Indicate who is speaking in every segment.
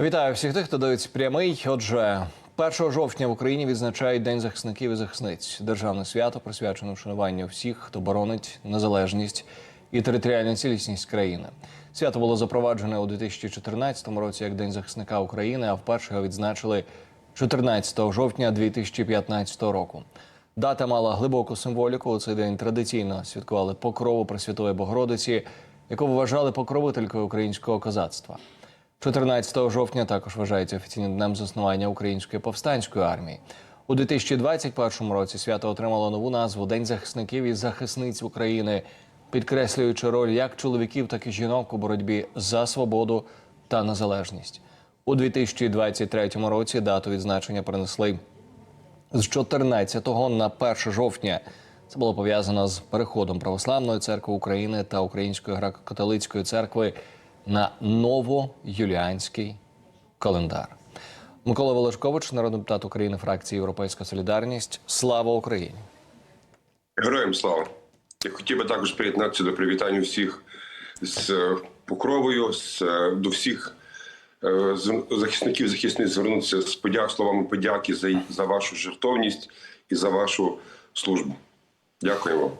Speaker 1: Вітаю всіх тих, хто дивиться прямий. Отже, 1 жовтня в Україні відзначають День захисників і захисниць. Державне свято присвячене вшануванню всіх, хто боронить незалежність і територіальну цілісність країни. Свято було запроваджене у 2014 році як День захисника України, а вперше його відзначили 14 жовтня 2015 року. Дата мала глибоку символіку. У цей день традиційно святкували покрову Пресвятої Богородиці, яку вважали покровителькою українського козацтва. 14 жовтня також вважається офіційним днем заснування української повстанської армії. У 2021 році свято отримало нову назву День захисників і захисниць України, підкреслюючи роль як чоловіків, так і жінок у боротьбі за свободу та незалежність. У 2023 році дату відзначення перенесли з 14 на 1 жовтня. Це було пов'язано з переходом Православної церкви України та Української греко-католицької церкви на новоюліанський календар. Микола Волошкович, народний депутат України, фракції Європейська Солідарність. Слава Україні!
Speaker 2: Героям слава! Я хотів би також приєднатися до привітань всіх з е, покровою, з, е, до всіх е, захисників, захисниць звернутися з подяк, словами подяки за, за вашу жертовність і за вашу службу. Дякую вам.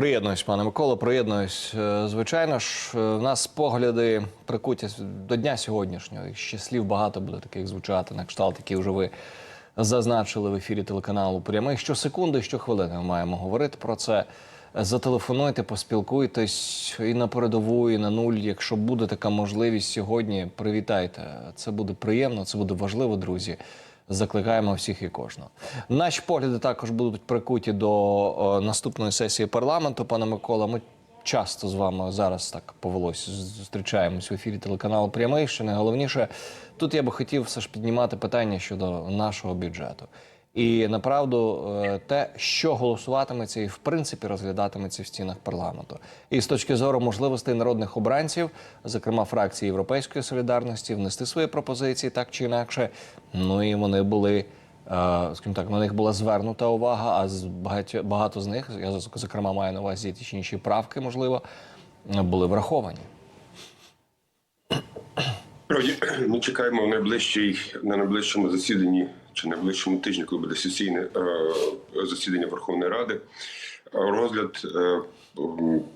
Speaker 1: Приєднуюсь, пане Миколо, приєднуюсь. Е, Звичайно ж, е, в нас погляди прикуті до дня сьогоднішнього. І ще слів багато буде таких звучати, на кшталт, які вже ви зазначили в ефірі телеканалу прямий. Щосекунди, щохвилини ми маємо говорити про це. Зателефонуйте, поспілкуйтесь і на передову, і на нуль. Якщо буде така можливість сьогодні, привітайте. Це буде приємно, це буде важливо, друзі. Закликаємо всіх і кожного. Наші погляди також будуть прикуті до о, наступної сесії парламенту. Пане Микола, ми часто з вами зараз так повелось. Зустрічаємось в ефірі телеканалу Прямий. Що найголовніше, тут я би хотів все ж піднімати питання щодо нашого бюджету. І направду е, те, що голосуватиметься і в принципі розглядатиметься в стінах парламенту, і з точки зору можливостей народних обранців, зокрема фракції Європейської солідарності, внести свої пропозиції так чи інакше. Ну і вони були, е, скажімо так, на них була звернута увага. А з багатьо багато з них, я зокрема маю на увазі ті чи інші правки, можливо, були враховані.
Speaker 2: Ми чекаємо в найближчій на найближчому засіданні чи найближчому тижні, коли буде сесійне е, засідання Верховної Ради. е, Розгляд е,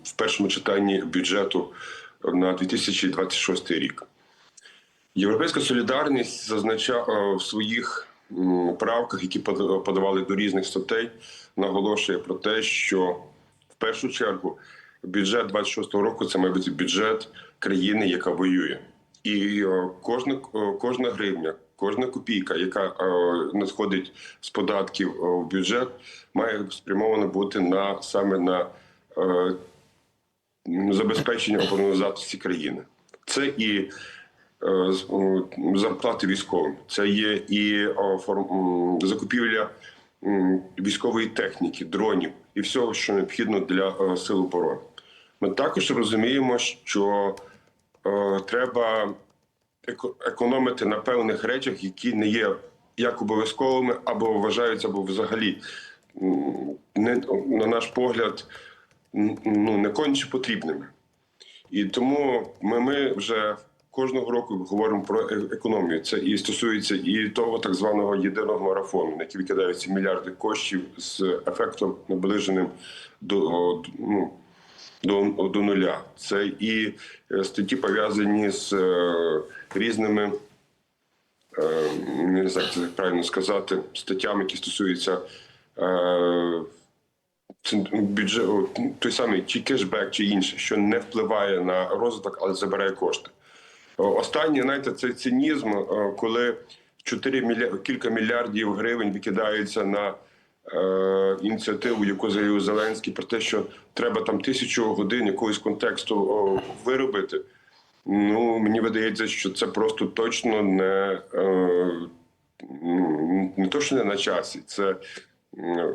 Speaker 2: в першому читанні бюджету на 2026 рік. Європейська солідарність зазначає в своїх правках, які подавали до різних статей, наголошує про те, що в першу чергу бюджет 26-го року це має бути бюджет країни, яка воює. І кожна, кожна гривня, кожна копійка, яка е, надходить з податків е, в бюджет, має спрямована бути на саме на е, забезпечення обороноздатності країни. Це і зарплати військовим, це є і форм- закупівля військової техніки, дронів і всього, що необхідно для сил оборони. Ми також розуміємо, що треба економити на певних речах, які не є як обов'язковими, або вважаються, або взагалі не на наш погляд ну не конче потрібними. І тому ми, ми вже кожного року говоримо про е- економію. Це і стосується і того так званого єдиного марафону, на який викидаються мільярди коштів з ефектом наближеним до, ну, до, до нуля. Це і е, статті пов'язані з е, різними. е, Не знаю, як правильно сказати, статтями, які стосуються е, бюджет, той самий чи кешбек, чи інше, що не впливає на розвиток, але забирає кошти. Останнє, знаєте, це цинізм, коли 4 мілья... кілька мільярдів гривень викидаються на ініціативу, яку заявив Зеленський, про те, що треба там тисячу годин якогось контексту виробити. Ну, мені видається, що це просто точно не, е, не то, що не на часі, це е,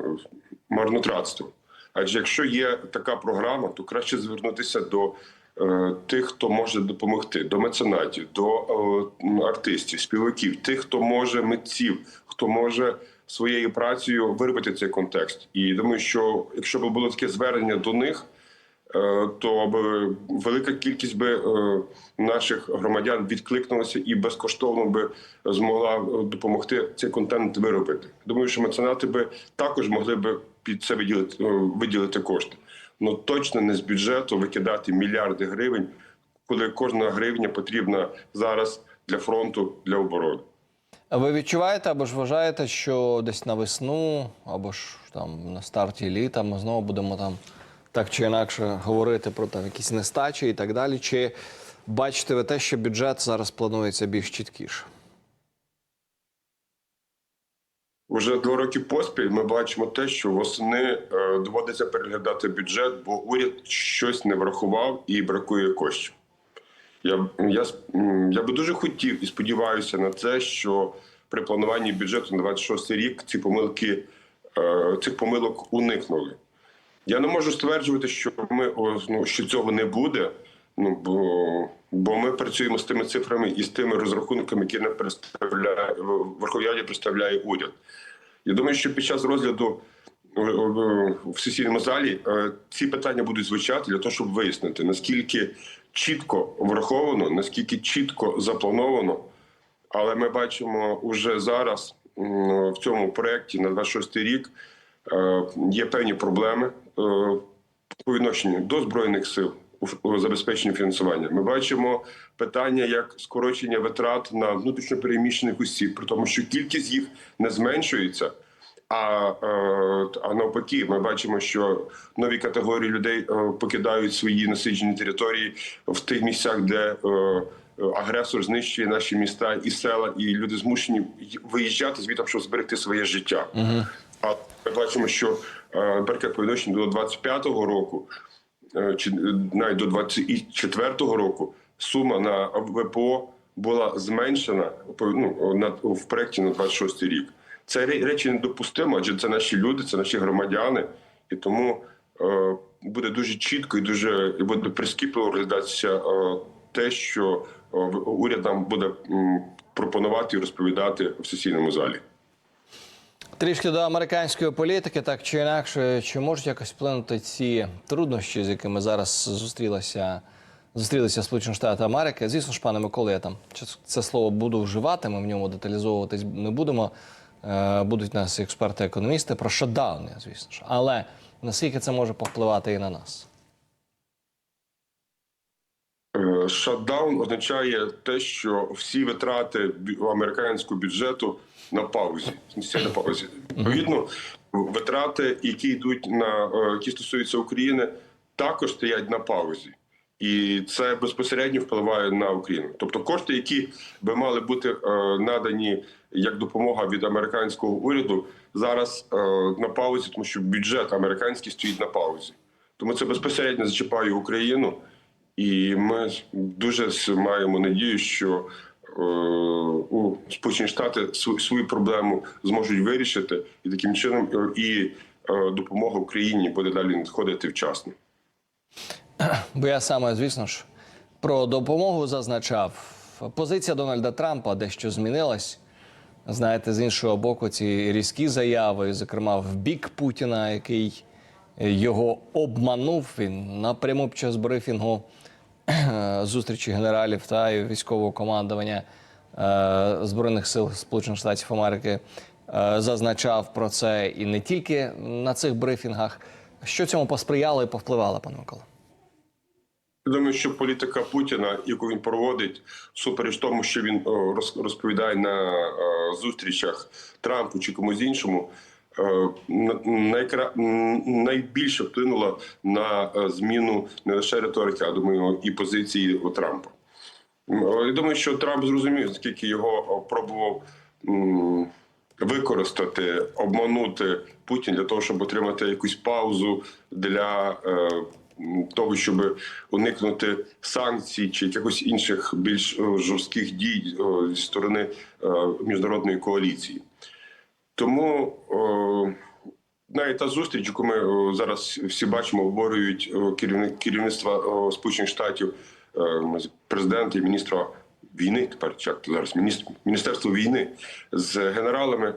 Speaker 2: марнотратство. Адже якщо є така програма, то краще звернутися до е, тих, хто може допомогти, до меценатів, до е, артистів, співаків, тих, хто може митців, хто може своєю працею виробити цей контекст. І думаю, що якщо б було таке звернення до них, е, то б велика кількість би е, наших громадян відкликнулася і безкоштовно би змогла е, допомогти цей контент виробити. Думаю, що меценати би також могли би під це виділити, виділити кошти. Ну точно не з бюджету викидати мільярди гривень, коли кожна гривня потрібна зараз для фронту для оборони.
Speaker 1: Ви відчуваєте або ж вважаєте, що десь на весну, або ж там на старті літа ми знову будемо там так чи інакше говорити про там якісь нестачі і так далі? Чи бачите ви те, що бюджет зараз планується більш чіткіше?
Speaker 2: Уже два роки поспіль ми бачимо те, що восени е, доводиться переглядати бюджет, бо уряд щось не врахував і бракує коштів. Я, я, я би дуже хотів і сподіваюся на це, що при плануванні бюджету на 26 рік ці помилки, е, цих помилок уникнули. Я не можу стверджувати, що ми ну, що цього не буде. Ну бо, бо ми працюємо з тими цифрами і з тими розрахунками, які не представляє Верховній Раді представляє уряд. Я думаю, що під час розгляду в сесійному залі е, ці питання будуть звучати для того, щоб вияснити наскільки чітко враховано, наскільки чітко заплановано. Але ми бачимо уже зараз в цьому проєкті на 26 рік е, є певні проблеми е, по відношенню до збройних сил у забезпеченні фінансування. Ми бачимо питання як скорочення витрат на внутрішньопереміщених осіб, при тому, що кількість їх не зменшується. А, е, а навпаки, ми бачимо, що нові категорії людей е, покидають свої насиджені території в тих місцях, де е, агресор знищує наші міста і села, і люди змушені виїжджати звідти, щоб зберегти своє життя. А ми бачимо, що наприклад, по відношенню до 25-го року чи навіть до 24-го року сума на ВПО була зменшена ну, на, в проєкті на 26 рік. Це речі недопустимо, адже це наші люди, це наші громадяни, і тому е, буде дуже чітко і дуже і буде прискіпливо розглядатися е, те, що е, уряд нам буде м, пропонувати і розповідати в сесійному залі.
Speaker 1: Трішки до американської політики, так чи інакше, чи можуть якось вплинути ці труднощі, з якими зараз зустрілися, зустрілися Сполучені Штати Америки? Звісно ж, пане Микола, я там це слово буду вживати, ми в ньому деталізовуватись не будемо. Е, Будуть нас експерти-економісти про шатдауни, звісно ж. Але наскільки це може повпливати і на нас?
Speaker 2: Е, Шатдаун означає те, що всі витрати американського бюджету на паузі. На паузі. Відповідно, витрати, які йдуть на е, які стосуються України, також стоять на паузі. І це безпосередньо впливає на Україну. Тобто кошти, які би мали бути е, надані як допомога від американського уряду, зараз е, на паузі, тому що бюджет американський стоїть на паузі. Тому це безпосередньо зачіпає Україну. І ми дуже маємо надію, що е, у Сполучені Штати св- свою проблему зможуть вирішити, і таким чином і допомога Україні буде далі надходити вчасно.
Speaker 1: Бо я саме, звісно ж, про допомогу зазначав. Позиція Дональда Трампа дещо змінилась. Знаєте, з іншого боку, ці різкі заяви, зокрема, в бік Путіна, який його обманув. Він напряму під час брифінгу е, зустрічі генералів та військового командування е, Збройних сил Сполучених Штатів Америки е, зазначав про це і не тільки на цих брифінгах. Що цьому посприяло і повпливало, пане Микола?
Speaker 2: Я думаю, що політика Путіна, яку він проводить, супереч тому, що він о, розповідає на е, зустрічах Трампу чи комусь іншому, е, на- найкра... найбільше вплинула на е, зміну не лише риторики, а думаю, і позиції у Трампа. Е, Я думаю, що Трамп зрозумів, скільки його пробував використати, обманути Путін для того, щоб отримати якусь паузу для е, того, щоб уникнути санкцій чи якихось інших більш е, жорстких дій е, зі сторони е, міжнародної коаліції. Тому навіть та зустріч, яку ми зараз всі бачимо, обговорюють керівник керівництва Сполучених Штатів, президента і міністра війни, тепер як зараз міністр, міністерство війни з генералами.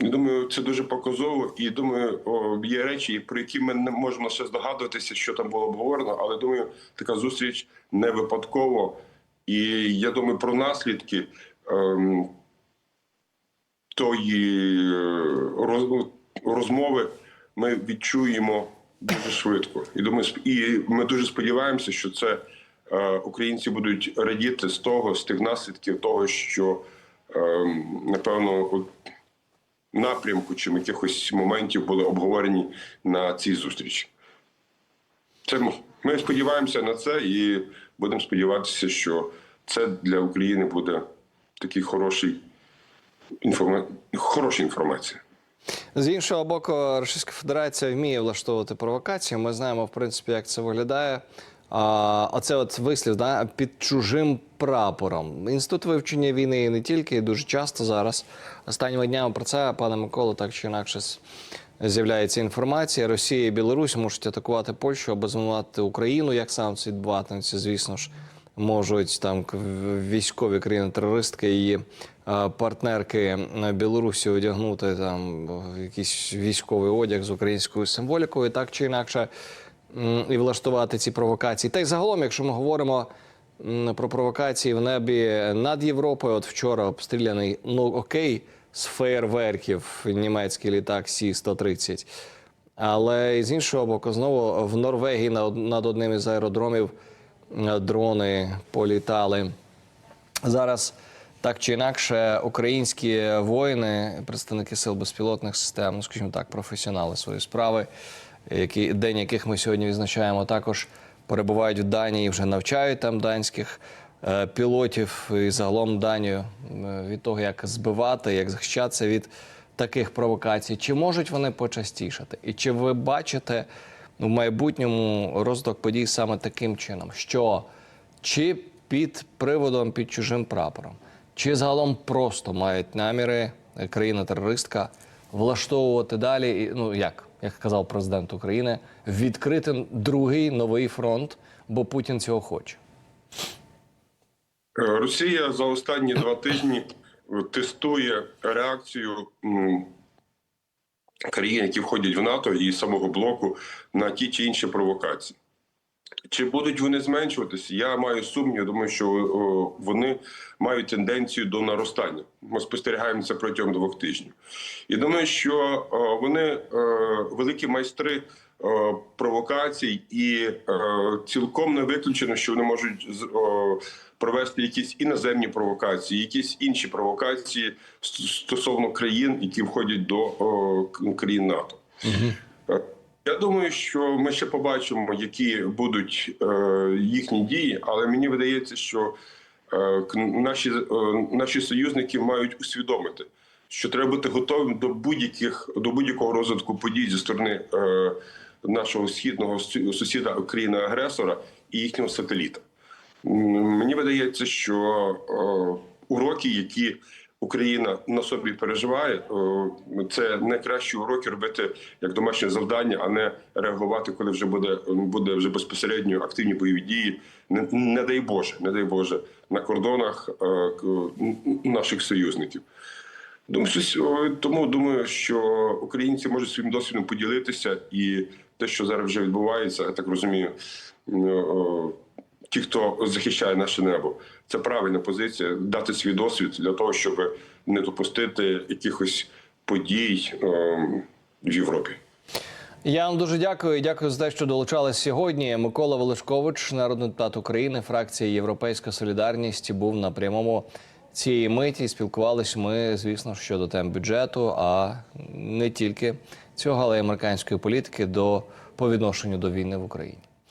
Speaker 2: Думаю, це дуже показово, і думаю, є речі, про які ми не можемо ще здогадуватися, що там було обговорено. Але думаю, така зустріч не випадково. І я думаю, про наслідки ем, тої е, роз, розмови ми відчуємо дуже швидко. І думаю, і ми дуже сподіваємося, що це е, українці будуть радіти з того, з тих наслідків того, що ем, напевно напрямку чи якихось моментів були обговорені на цій зустрічі. Це ми сподіваємося на це і будемо сподіватися, що це для України буде такий хороший інформа... хороша інформація.
Speaker 1: З іншого боку, Російська Федерація вміє влаштовувати провокації. Ми знаємо, в принципі, як це виглядає. А, оце от вислів да, під чужим прапором. Інститут вивчення війни не тільки дуже часто зараз. Останніми днями про це, пане Миколо, так чи інакше з'являється інформація. Росія і Білорусь можуть атакувати Польщу або звинуватити Україну. Як саме це відбуватиметься, звісно ж, можуть там військові країни-терористки і е, партнерки Білорусі одягнути там якийсь військовий одяг з українською символікою, так чи інакше, і влаштувати ці провокації. Та й загалом, якщо ми говоримо про провокації в небі над Європою, от вчора обстріляний ну окей з феєрверків німецький літак Сі 130 але з іншого боку, знову в Норвегії над одним із аеродромів дрони політали. Зараз так чи інакше, українські воїни, представники сил безпілотних систем, ну скажімо так, професіонали своєї справи, які день яких ми сьогодні відзначаємо, також перебувають в Данії, вже навчають там данських е, пілотів і загалом Данію від того, як збивати, як захищатися від таких провокацій. Чи можуть вони почастішати? І чи ви бачите в майбутньому розвиток подій саме таким чином, що? Чи під приводом під чужим прапором, чи загалом просто мають наміри країна-терористка влаштовувати далі, ну як, як казав президент України, відкрити другий новий фронт, бо Путін цього хоче.
Speaker 2: Е, Росія за останні два тижні тестує реакцію країн, які входять в НАТО і самого блоку на ті чи інші провокації. Чи будуть вони зменшуватися? Я маю сумнів. Думаю, що вони мають тенденцію до наростання. Ми спостерігаємо це протягом двох тижнів. І думаю, що вони великі майстри провокацій, і цілком не виключено, що вони можуть провести якісь іноземні провокації, якісь інші провокації стосовно країн, які входять до країн НАТО. Е, Я думаю, що ми ще побачимо, які будуть е, їхні дії, але мені видається, що е, наші, е, наші союзники мають усвідомити, що треба бути готовим до будь-яких до будь-якого розвитку подій зі сторони е, нашого східного сусіда країни-агресора і їхнього сателіта. Мені видається, що е, уроки, які Україна на собі переживає, це найкращі уроки робити як домашнє завдання, а не реагувати, коли вже буде, буде вже безпосередньо активні бойові дії. Не, не дай Боже, не дай Боже, на кордонах е, наших союзників. Тому думаю, що українці можуть своїм досвідом поділитися, і те, що зараз вже відбувається, я так розумію, ті, хто захищає наше небо, це правильна позиція дати свій досвід для того, щоб не допустити якихось подій е, в Європі.
Speaker 1: Я вам дуже дякую. Дякую за те, що долучались сьогодні. Микола Величкович, народний депутат України, фракція Європейська Солідарність, був на прямому цієї миті. Спілкувались ми, звісно, щодо тем бюджету, а не тільки цього, але й американської політики до по відношенню до війни в Україні.